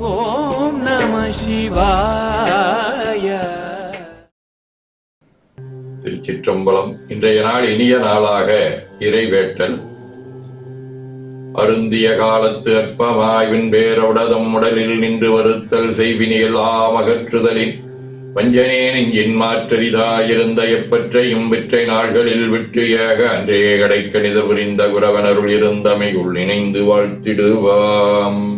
ஓம் நம சிவாய. திருச்சிற்றம்பலம் இன்றைய நாள் இனிய நாளாக இறைவேட்டல். அருந்திய காலத்து அற்பமாய்வின் பேரவுடதம் உடலில் நின்று வருத்தல் செய்வினியல் ஆமகற்றுதலின். வஞ்சனே நெஞ்சின் மாற்றரிதாயிருந்த எப்பற்றையும் விற்றை நாள்களில் விட்டு ஏக அன்றே கடைக்கணித புரிந்த குரவனருள் இருந்தமை உள் இணைந்து வாழ்த்திடுவாம்.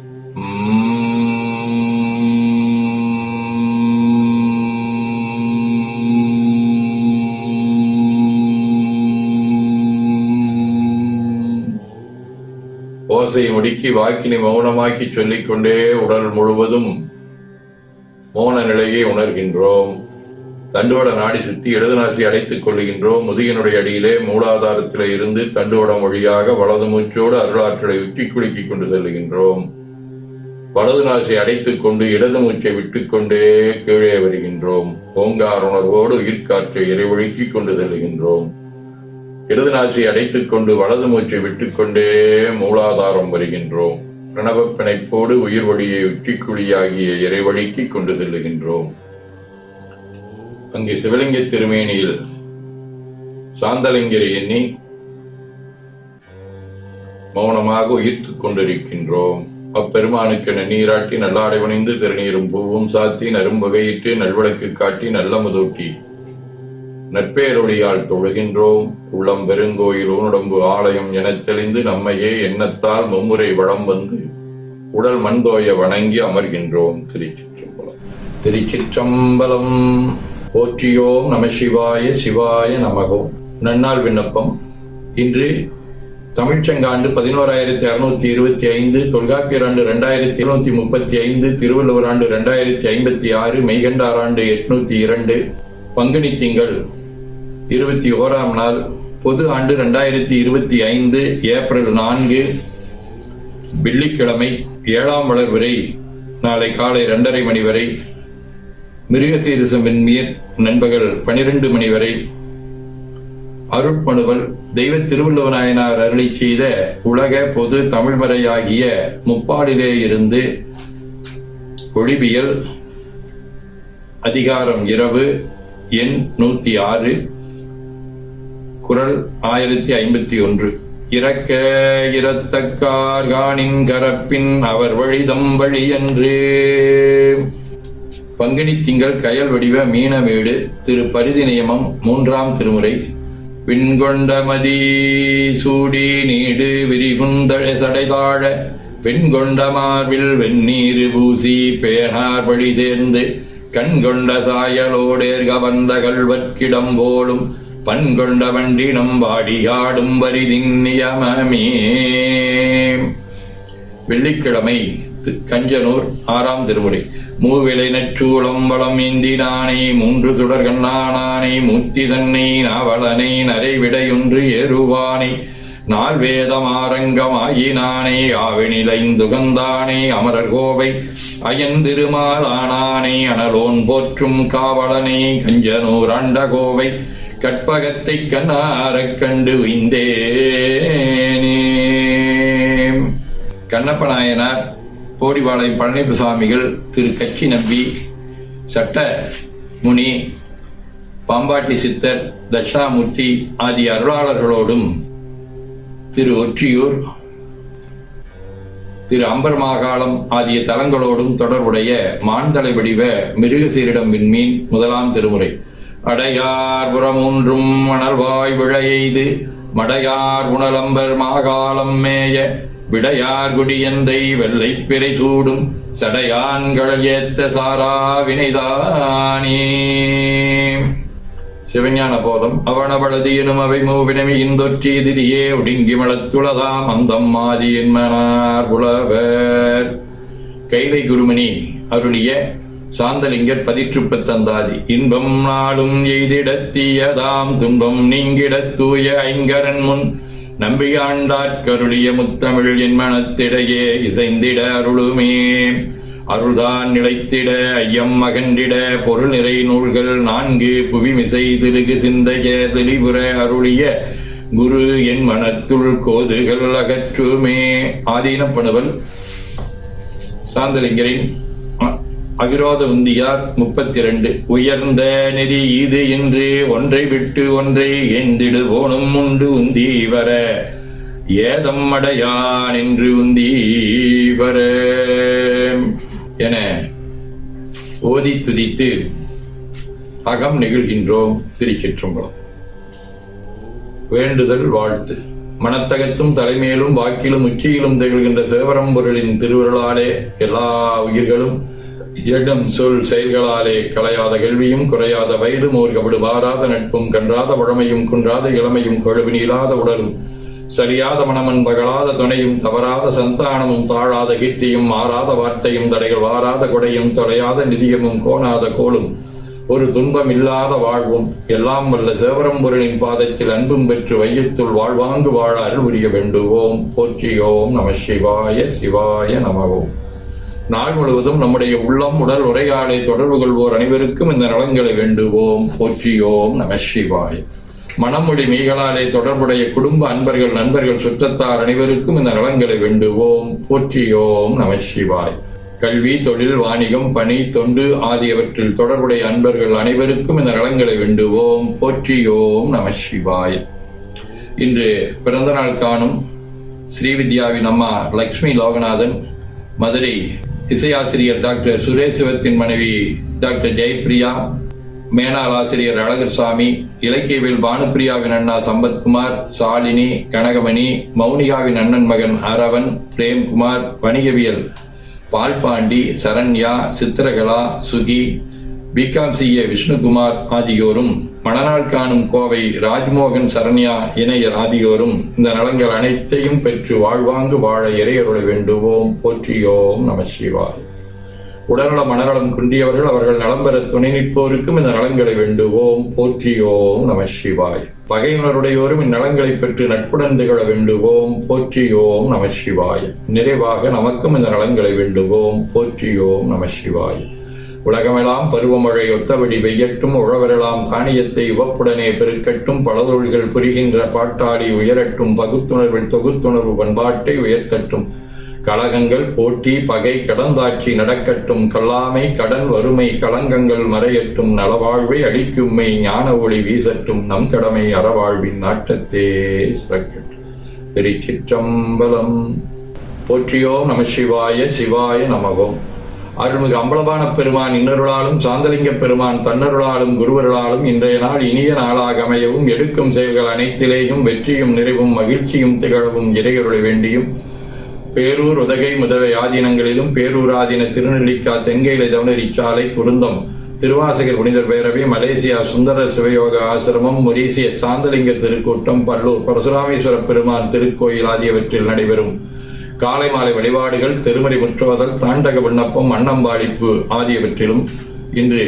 ஓசையை முடுக்கி வாக்கினை மௌனமாக்கி சொல்லிக்கொண்டே உடல் முழுவதும் மௌன நிலையை உணர்கின்றோம். தண்டுவட நாடி சுத்தி இடதுநாசி அடைத்துக் கொள்கின்றோம் முதுகினுடைய அடியிலே மூலாதாரத்திலே இருந்து தண்டுவடம் வழியாக வலது மூச்சோடு அருளாற்றலை உச்சி குலுக்கிக் கொண்டு செல்லுகின்றோம். வலது நாசி அடைத்துக் கொண்டு இடது மூச்சை விட்டுக்கொண்டே கீழே வருகின்றோம். ஓங்கார் உணர்வோடு உயிர்காற்றை இறைவழுக்கிக் கொண்டு செல்கின்றோம் இடது நாசி அடைத்துக் கொண்டு வலது மூச்சை விட்டுக்கொண்டே மூலாதாரம் வருகின்றோம். பிரணவப் பிணைப்போடு உயிர் வழியை உச்சிக்குழியாகிய இறைவழிக்கு கொண்டு செல்லுகின்றோம். அங்கு சிவலிங்க திருமேனியில் சாந்தலிங்கரை எண்ணி மௌனமாக உயிர்த்து கொண்டிருக்கின்றோம். அப்பெருமானுக்கு நன்னீராட்டி நல்லாடை வணிந்து திருநீரும் பூவும் சாத்தி நரும்பகையிட்டு நல்விளக்கு காட்டி நல்ல முதூட்டி நட்பேரொழியால் தொழுகின்றோம். உள்ளம் பெருங்கோயில் ஊனுடம்பு ஆலயம் எனத் தெளிந்து நம்மையே எண்ணத்தால் மும்முறை வளம் வந்து உடல் மண்தோய வணங்கி அமர்கின்றோம். திருச்சிற்றம்பலம். திருச்சிற்றம்பலம். போற்றியோம் நம சிவாய சிவாய நமகோம் நன்னாள் விண்ணப்பம். இன்று தமிழ்ச்சங்காண்டு பதினோராயிரத்தி அறுநூத்தி இருபத்தி ஐந்து தொல்காப்பியர் ஆண்டு ரெண்டாயிரத்தி எழுநூத்தி முப்பத்தி ஐந்து திருவள்ளுவர் ஆண்டு ரெண்டாயிரத்தி ஐம்பத்தி ஆறு மெய்கண்டார் ஆண்டு எட்நூத்தி இரண்டு பங்குனி திங்கள் இருபத்தி ஓராம் நாள் பொது ஆண்டு ரெண்டாயிரத்தி இருபத்தி ஐந்து ஏப்ரல் நான்கு வெள்ளிக்கிழமை ஏழாம் வளர் வரை நாளை காலை இரண்டரை மணி வரை மிருகசீரிசம் வெண்மீர் நண்பகல் பனிரெண்டு மணி வரை அருட்பணுவல் தெய்வ திருவள்ளுவநாயனார் அருளி செய்த உலக பொது தமிழ்மறையாகிய முப்பாடிலே இருந்து ஒளிபியல் அதிகாரம் இரவு எண் நூத்தி ஆறு. குரல் ஆயிரத்தி ஐம்பத்தி ஒன்று. இறக்க இரத்தக்கார்கானின் கரப்பின் அவர் வழிதம் வழி என்று பங்குனி திங்கள் கயல் வடிவ மீன வீடு திரு பரிதி நியமம் மூன்றாம் திருமுறை. விண்கொண்ட மதி சூடி நீடு விரிகுந்தழ சடைதாழ பெண்கொண்ட மார்பில் வெந்நீரு பூசி பேனார் வழி தேர்ந்து கண்கொண்ட சாயலோடேர்க வந்த கல்வற்கிடம் போலும் பண்கொண்ட வண்டினம் வாடியாடும் வரிதின் நியமமே வெள்ளிக்கிழமை கஞ்சனூர் ஆறாம் திருமுறை. மூவிலை நற்றூளம் வளம் ஏந்தினானை மூன்று சுடர்கண்ணானானே மூர்த்தி தன்னை நாவலனை நரைவிடையொன்று ஏறுவானை. நால் வேதமாரங்கமாயினானே ஆவினிலைந்துகந்தானே அமரர் கோவை அயன் திருமாலானானே அனலோன் போற்றும் காவலனே கஞ்சனூர் அண்ட கோவை கற்பகத்தை கண்ணாரக் கண்டு உய்ந்தேனே கண்ணப்ப நாயனார் கோடிவாளையம் பழனிப்பு சுவாமிகள் திரு கச்சி நம்பி சட்ட முனி பாம்பாட்டி சித்தர் தட்சிணாமூர்த்தி ஆகிய அருளாளர்களோடும் திரு ஒற்றியூர் திரு அம்பர்மாகாளம் ஆகிய தலங்களோடும் தொடர்புடைய மான்தலை வடிவ மிருகசீரிடம் விண்மீன் முதலாம் திருமுறை. அடையார் புறமூன்றும் மணல்வாய் விழையெய்து மடையார் உணலம்பர் மாகாலம் மேய விடையார் குடியந்தை வெள்ளை பிறை சூடும் சடையான்கள் ஏத்த சாரா வினைதானே. சிவஞான போதம் அவனவளது எனும் அவை மூவினமி இந்தொற்றி திரியே ஒடுங்கி மலத்துளதாம் அந்தம் மாதி என்மனார் புலவர். கைலை குருமணி அருளிய சாந்தலிங்கர் பதிற்றுப்பு தந்தாதி. இன்பம் நாளும் எய்திடத்தீயதாம் துன்பம் நீங்கிடத் தூய ஐங்கரன் முன். நம்பியாண்டாட்கருளிய முத்தமிழ் என் மனத்திடையே இசைந்திட அருளுமே. அருள்தான் நிலைத்திட ஐயம் அகன்றிட பொருள் நிறை நூல்கள் நான்கு புவிமிசை திருகு சிந்தைய தெளிவுற அருளிய குரு என் மனத்துள் கோதுகள் அகற்றுமே. ஆதீனப்படுவல் சாந்தலிங்கரின் அவிரோத உந்தியார் முப்பத்தி இரண்டு உயர்ந்த நெறி இது என்று ஒன்றை விட்டு ஒன்றை ஏந்திடுவோனும் உண்டு உந்தி வர ஏதம் அடையான் என்று உந்தி வர என ஓதி துதித்து அகம் நெகிழ்கின்றோம் திருச்சிற்றம்பலம் வேண்டுதல் வாழ்த்து. மனத்தகத்தும் தலைமையிலும் வாக்கிலும் உச்சியிலும் திகழ்கின்ற சேவரம்பொருளின் திருவருளாலே எல்லா உயிர்களும் எடும் சொல் செயல்களாலே கலையாத கேள்வியும் குறையாத வயதும் ஓர் வாராத நட்பும் கன்றாத பழமையும் குன்றாத இளமையும் கொழுவு உடலும் சரியாத மனமன் பகலாத துணையும் தவறாத சந்தானமும் தாழாத கீர்த்தியும் மாறாத வார்த்தையும் தடைகள் வாராத கொடையும் தொலையாத நிதியமும் கோணாத கோலும் ஒரு துன்பம் இல்லாத வாழ்வும் எல்லாம் வல்ல சிவபரம்பொருளின் பாதத்தில் அன்பும் பெற்று வையத்துள் வாழ்வாங்கு வாழ அருள் புரிய வேண்டுவோம். போற்றியோம் நம சிவாய சிவாய நமவோம் நாள் முழுவதும் நம்முடைய உள்ளம் உடல் உரையாடை தொடர்பு கொள்வோர் அனைவருக்கும் இந்த நலன்களை வேண்டுவோம். போற்றியோம் நம சிவாய். மனமொழி மீகளாலே தொடர்புடைய குடும்ப அன்பர்கள் நண்பர்கள் சுற்றத்தார் அனைவருக்கும் இந்த நலன்களை வேண்டுவோம். போற்றியோம் நம சிவாய். கல்வி தொழில் வாணிகம் பணி தொண்டு ஆகியவற்றில் தொடர்புடைய அன்பர்கள் அனைவருக்கும் இந்த நலன்களை வேண்டுவோம். போற்றியோம் நம சிவாய். இன்று பிறந்த நாள் காணும் ஸ்ரீவித்யாவின் அம்மா லக்ஷ்மி லோகநாதன் மதுரை இசையாசிரியர் டாக்டர் சுரேஷ் சிவத்தின் மனைவி டாக்டர் ஜெயப்பிரியா மேனாள் ஆசிரியர் அழகர்சாமி இலக்கியவில் பானுப்பிரியாவின் அண்ணா சம்பத்குமார் சாலினி கனகமணி மௌனிகாவின் அண்ணன் மகன் அரவன் பிரேம்குமார் வணிகவியல் Palpandi Saranya Chithrakala Suki B Com CA Vishnukumar ஆகியோரும் மணநாள் காணும் கோவை ராஜ்மோகன் சரண்யா இணையர் ஆகியோரும் இந்த நலங்கள் அனைத்தையும் பெற்று வாழ்வாங்கு வாழ இறையருளை வேண்டுவோம் போற்றியோம் நம சிவாய். உடல்நல மனநலம் குன்றியவர்கள் அவர்கள் நலம் பெற துணை நிற்போருக்கும் இந்த நலங்களை வேண்டுவோம் போற்றியோம் நம சிவாய். பகையுணருடையோரும் இந்நலங்களை பெற்று நட்புடன் திகழ வேண்டுவோம் போற்றியோம் நம சிவாய். நிறைவாக நமக்கும் இந்த நலங்களை வேண்டுவோம் போற்றியோம் நம சிவாய். உலகமெல்லாம் பருவமழை ஒத்தபடி பெய்யட்டும் உழவரெல்லாம் தானியத்தை உவப்புடனே பெருக்கட்டும் பலதொழில்கள் புரிகின்ற பாட்டாளி உயரட்டும் பகுத்துணர்வில் தொகுத்துணர்வு பண்பாட்டை உயர்த்தட்டும். கழகங்கள் போட்டி பகை கடந்தாட்சி நடக்கட்டும் கல்லாமை கடன் வறுமை களங்கங்கள் மறையட்டும் நலவாழ்வை அழிக்கும்மை ஞான ஒளி வீசட்டும் நம் கடமை அறவாழ்வின் நாட்டத்தே சிறக்கட்டும். திருச்சிற்றம்பலம். போற்றியோம் நம சிவாய சிவாய நமவோம் அருள்மிகு அம்பலமான பெருமான் இன்னருளாலும் சாந்தலிங்க பெருமான் தன்னருளாலும் குருவருளாலும் இன்றைய நாள் இனிய நாளாக அமையவும் எடுக்கும் செயல்கள் அனைத்திலேயும் வெற்றியும் நிறைவும் மகிழ்ச்சியும் திகழவும் இறையருளை வேண்டியும். பேரூர் உதகை முதவை ஆதீனங்களிலும் பேரூராதீன திருநெல்லிக்கா தென்கையிலை தவணரி சாலை குருந்தம் திருவாசகர் புனிதர் பேரவை மலேசியா சுந்தர சிவயோக ஆசிரமம் மொரீசிய சாந்தலிங்க திருக்கூட்டம் பல்லூர் பரசுராமேஸ்வர பெருமான் திருக்கோயில் ஆகியவற்றில் நடைபெறும். காலை மாலை வழிபாடுகள் திருமறை முற்றுவதல் தாண்டக விண்ணப்பம் அன்னம்பாடிப்பு ஆகியவற்றிலும் இன்று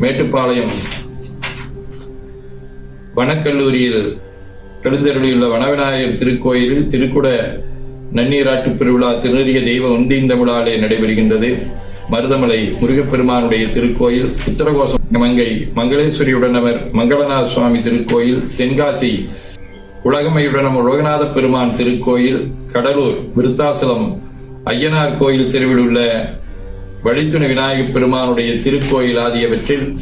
மேட்டுப்பாளையம் வனக்கல்லூரியில் எழுந்தருளியுள்ள வனவிநாயகர் திருக்கோயிலில் திருக்குட நன்னீராட்டு பெருவிழா திருநெறிய தெய்வ உந்தீந்தமிழாலே நடைபெறுகின்றது. மருதமலை முருகப்பெருமானுடைய திருக்கோயில் உத்தரகோசம் மங்கை மங்களேஸ்வரியுடனவர் மங்களநாத சுவாமி திருக்கோயில் தென்காசி உலகமையுடனும் உலகநாத பெருமான் திருக்கோயில் கடலூர் விருத்தாசலம் ஐயனார் கோயில் தெருவில் உள்ள வழித்துணை விநாயகப் பெருமானுடைய திருக்கோயில் ஆகியவற்றில்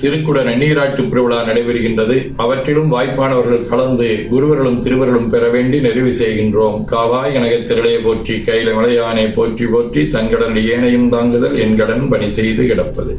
திருக்குட நன்னீராட்டு பெருவிழா நடைபெறுகின்றது. அவற்றிலும் வாய்ப்பானவர்கள் கலந்து குருவர்களும் திருவர்களும் பெற வேண்டி நிறைவு செய்கின்றோம். காவாய் எனகத் போற்றி கையில மலையானை போற்றி போற்றி தங்கடன் ஏனையும் தாங்குதல் என் கடன் பணி செய்து கிடப்பது.